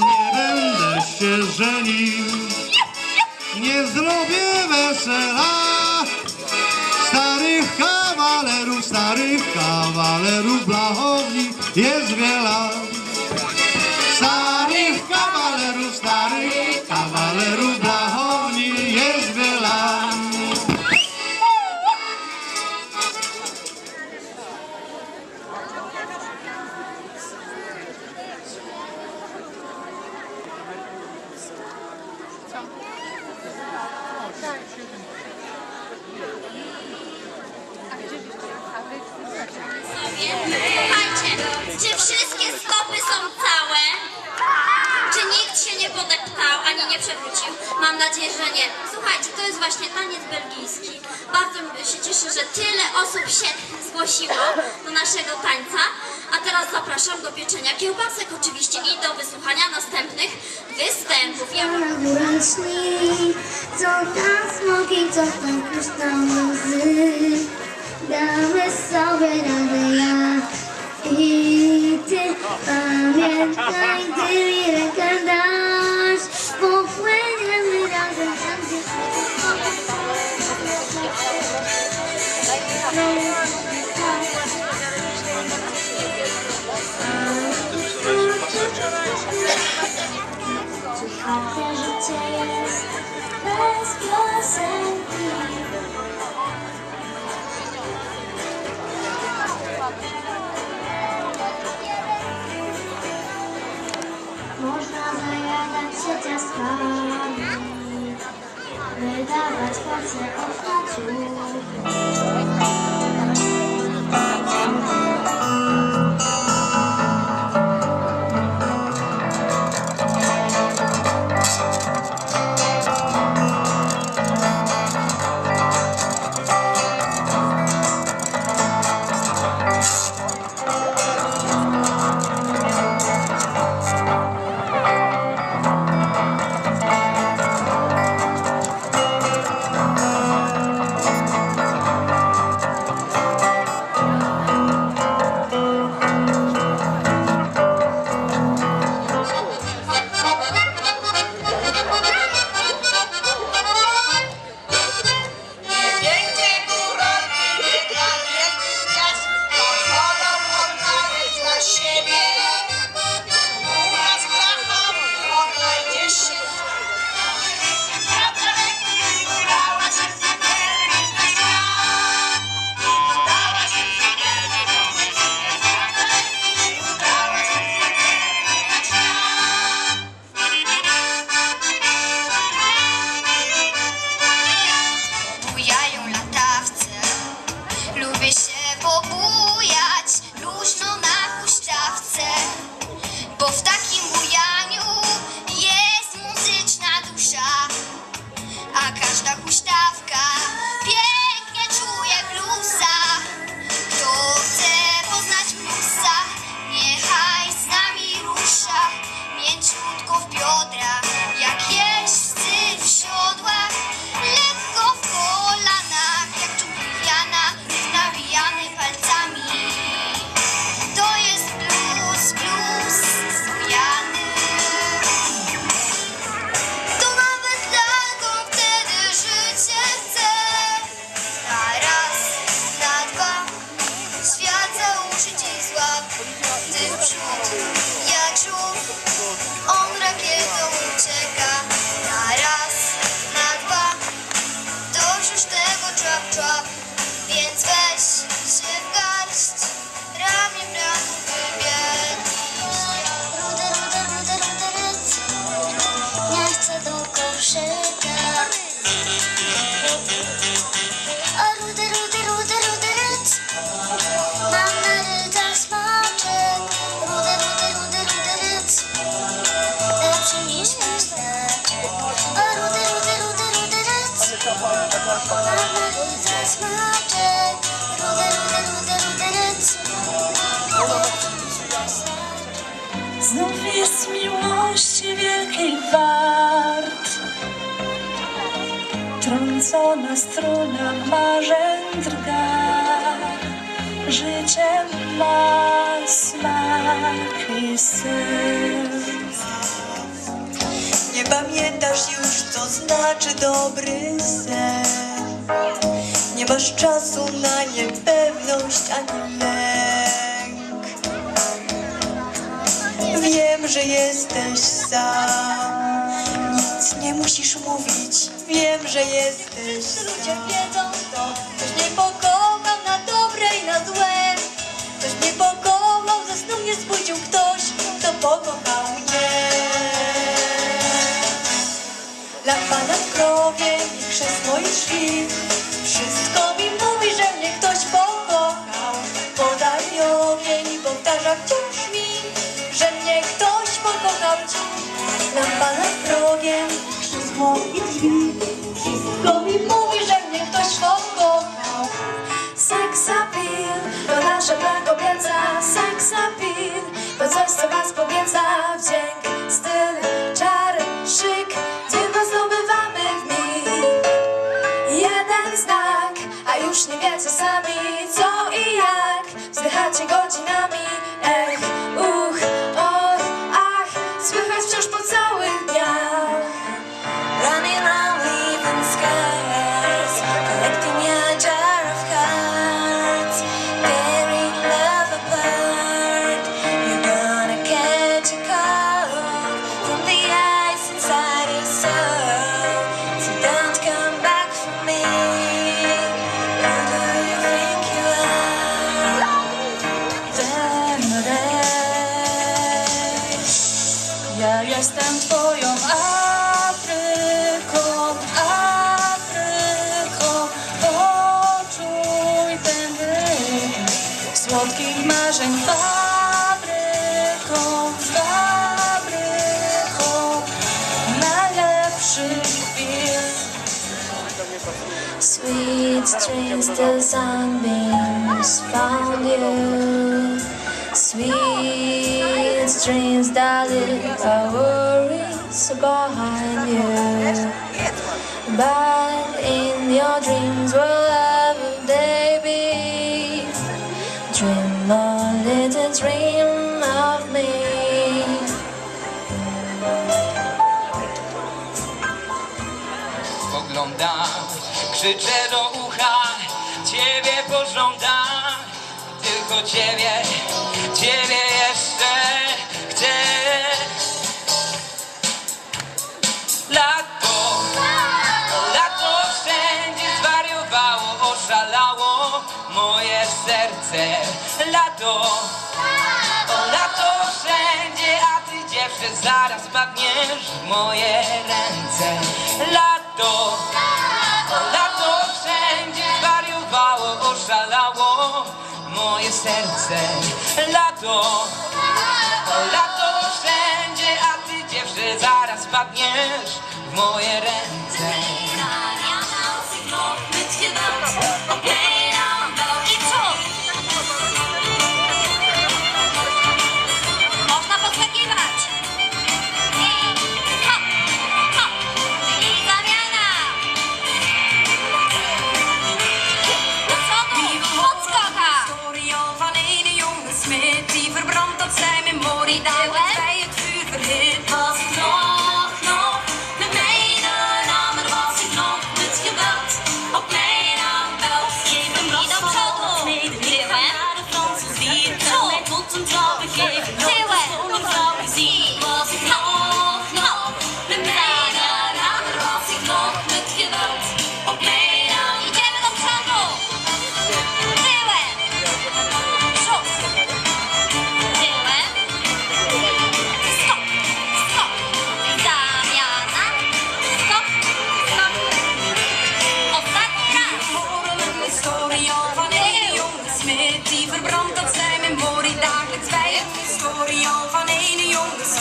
Nie będę się żenił, nie zrobię wesela. Starych kawalerów, starych kawalerów blachowni. Jest sobie. Słuchajcie, czy wszystkie stopy są całe? Czy nikt się nie podeptał ani nie przewrócił? Mam nadzieję, że nie. Słuchajcie, to jest właśnie taniec belgijski. Bardzo się cieszę, że tyle osób się zgłosiło do naszego tańca. A teraz zapraszam do pieczenia kiełbasek oczywiście i do wysłuchania następnych występów. Ja... Co tam smoki, co tam kryształ łzy Dame soberanía. Let's go to miłości wielkiej wart. Trącona struna marzeń drga, życie ma smak i syf. Nie pamiętasz już, co znaczy dobry sen. Nie masz czasu na niepewność ani lek. Że jesteś sam. Nic nie musisz mówić. Wiem, że jesteś. Ludzie wiedzą to, ktoś mnie pokochał na dobre i na złe. Ktoś mnie pokochał, ze snu mnie zbudził ktoś, kto pokochał mnie. Lampa nad krowiem i krzesło i drzwi. Wszystko mi mówi, że mnie ktoś pokochał. Podaj ogień i powtarza wciąż mi, że mnie ktoś pokochał dziś. Lampa nad progiem, krzesło i drzwi. Wszystko mi mówi, że mnie ktoś pokochał. Seks appeal to nasza broń kobieca Seks appeal to coś, co was podnieca Wdzięk, styl, czar, szyk Tylko zdobywamy w mig Jeden znak, a już nie wiecie sami Co i jak Wzdychacie godzinami Sweet dreams, the sunbeams found you. Sweet dreams that leave our worries behind you. But in your dreams, wherever they be, dream a little dream of me. spoglądam Krzyczę do ucha, ciebie pożądam Tylko ciebie, ciebie jeszcze chcę. Lato, lato wszędzie zwariowało, oszalało moje serce. Lato, lato wszędzie, a ty dziewczę zaraz padniesz w moje ręce. Lato, lato moje serce. Lato, lato wszędzie, a ty dziewczę zaraz padniesz w moje ręce. Want dat zijn mijn memorie dagelijks bij het historie al van ene jongens.